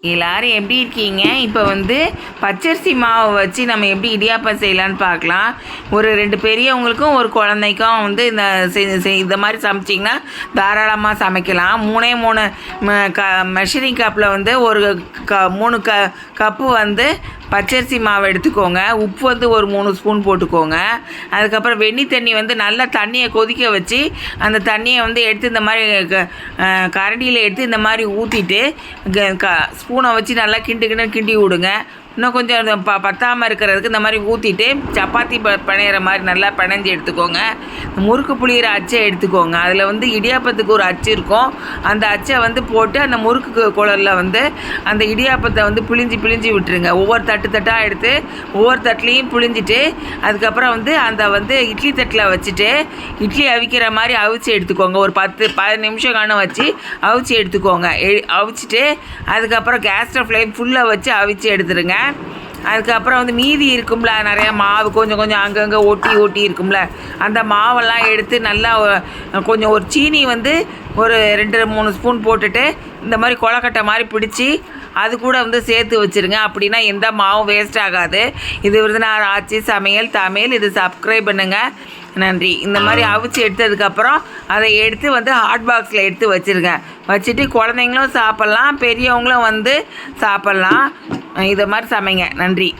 எல்லாரும் எப்படி இருக்கீங்க? இப்போ வந்து பச்சரிசி மாவை வச்சு நம்ம எப்படி இடியாப்பம் செய்யலான்னு பார்க்கலாம். ஒரு ரெண்டு பெரியவங்களுக்கும் ஒரு குழந்தைக்கும் வந்து இந்த இந்த மாதிரி சமைச்சிங்கன்னா தாராளமாக சமைக்கலாம். மூணே மூணு ம- க மெஷரிங் கப்பில் வந்து ஒரு க மூணு க கப்பு வந்து பச்சரிசி மாவு எடுத்துக்கோங்க. உப்பு வந்து ஒரு மூணு ஸ்பூன் போட்டுக்கோங்க. அதுக்கப்புறம் வெண்ணி தண்ணி வந்து நல்லா தண்ணியை கொதிக்க வச்சு அந்த தண்ணியை வந்து எடுத்து இந்த மாதிரி க- கரண்டியில் எடுத்து இந்த மாதிரி ஊற்றிட்டு க ஸ்பூனை வச்சு நல்லா கிண்டு கிண்டு கிண்டி விடுங்க. இன்னும் கொஞ்சம் ப பத்தாமல் இருக்கிறதுக்கு இந்த மாதிரி ஊற்றிட்டு சப்பாத்தி ப பிணையிற மாதிரி நல்லா பிணைஞ்சு எடுத்துக்கோங்க. முறுக்கு புளியிற அச்சை எடுத்துக்கோங்க. அதில் வந்து இடியாப்பத்துக்கு ஒரு அச்சு இருக்கும். அந்த அச்சை வந்து போட்டு அந்த முறுக்கு குழலில் வந்து அந்த இடியாப்பத்தை வந்து பிழிஞ்சு பிழிஞ்சு விட்டுருங்க. ஒவ்வொரு தட்டு தட்டாக எடுத்து ஒவ்வொரு தட்டுலேயும் பிழிஞ்சிட்டு அதுக்கப்புறம் வந்து அந்த வந்து இட்லி தட்டில் வச்சுட்டு இட்லி அவிக்கிற மாதிரி அவிச்சு எடுத்துக்கோங்க. ஒரு பத்து பதினஞ்சு நிமிஷம் காண வச்சு அவிச்சு எடுத்துக்கோங்க. எ- அவிச்சிட்டு அதுக்கப்புறம் கேஸ்ட்ரோ ஃப்ளேம் ஃபுல்லாக வச்சு அவிச்சு எடுத்துருங்க. அதுக்கப்புறம் வந்து மீதி இருக்கும்ல நிறையா மாவு கொஞ்சம் கொஞ்சம் அங்கங்கே ஒட்டி ஒட்டி இருக்கும்ல அந்த மாவெல்லாம் எடுத்து நல்லா கொஞ்சம் ஒரு சீனி வந்து ஒரு ரெண்டு மூணு ஸ்பூன் போட்டுட்டு இந்த மாதிரி கொலக்கட்டை மாதிரி பிடிச்சி அது கூட வந்து சேர்த்து வச்சுருங்க. அப்படின்னா எந்த மாவும் வேஸ்ட் ஆகாது. இது விருதுநகர் ஆட்சி சமையல் தமிழ் இது சப்ஸ்கிரைப் பண்ணுங்கள் நன்றி. இந்த மாதிரி அவிச்சு எடுத்ததுக்கப்புறம் அதை எடுத்து வந்து ஹாட் பாக்ஸில் எடுத்து வச்சுருங்க. வச்சுட்டு குழந்தைங்களும் சாப்பிட்லாம் பெரியவங்களும் வந்து சாப்பிட்லாம். இதை மாதிரி சமைங்க. நன்றி.